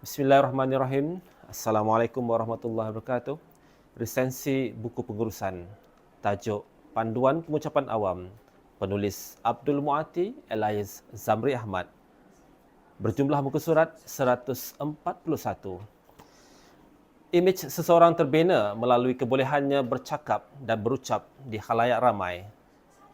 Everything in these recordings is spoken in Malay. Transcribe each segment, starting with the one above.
Bismillahirrahmanirrahim. Assalamualaikum warahmatullahi wabarakatuh. Resensi buku pengurusan. Tajuk Panduan Pengucapan Awam. Penulis Abdul Muati Elias Zamri Ahmad. Berjumlah muka surat 141. Imej seseorang terbina melalui kebolehannya bercakap dan berucap di khalayak ramai.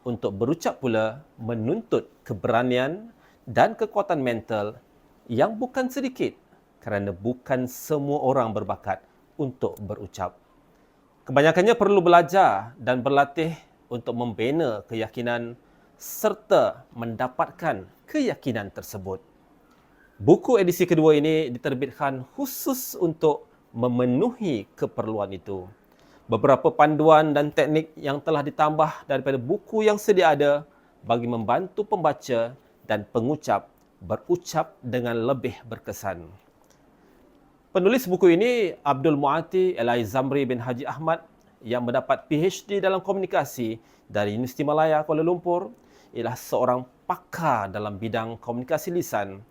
Untuk berucap pula menuntut keberanian dan kekuatan mental yang bukan sedikit kerana bukan semua orang berbakat untuk berucap. Kebanyakannya perlu belajar dan berlatih untuk membina keyakinan serta mendapatkan keyakinan tersebut. Buku edisi kedua ini diterbitkan khusus untuk memenuhi keperluan itu. Beberapa panduan dan teknik yang telah ditambah daripada buku yang sedia ada bagi membantu pembaca dan pengucap berucap dengan lebih berkesan. Penulis buku ini Abdul Muati Elai Zamri bin Haji Ahmad yang mendapat PhD dalam komunikasi dari Universiti Malaya Kuala Lumpur ialah seorang pakar dalam bidang komunikasi lisan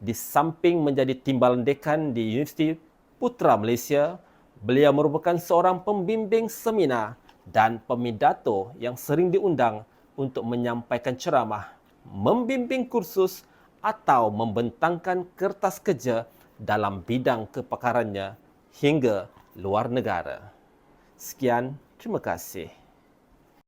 di samping menjadi timbalan dekan di Universiti Putra Malaysia. Beliau merupakan seorang pembimbing seminar dan pemidato yang sering diundang untuk menyampaikan ceramah membimbing kursus atau membentangkan kertas kerja dalam bidang kepakarannya hingga luar negara. Sekian, terima kasih.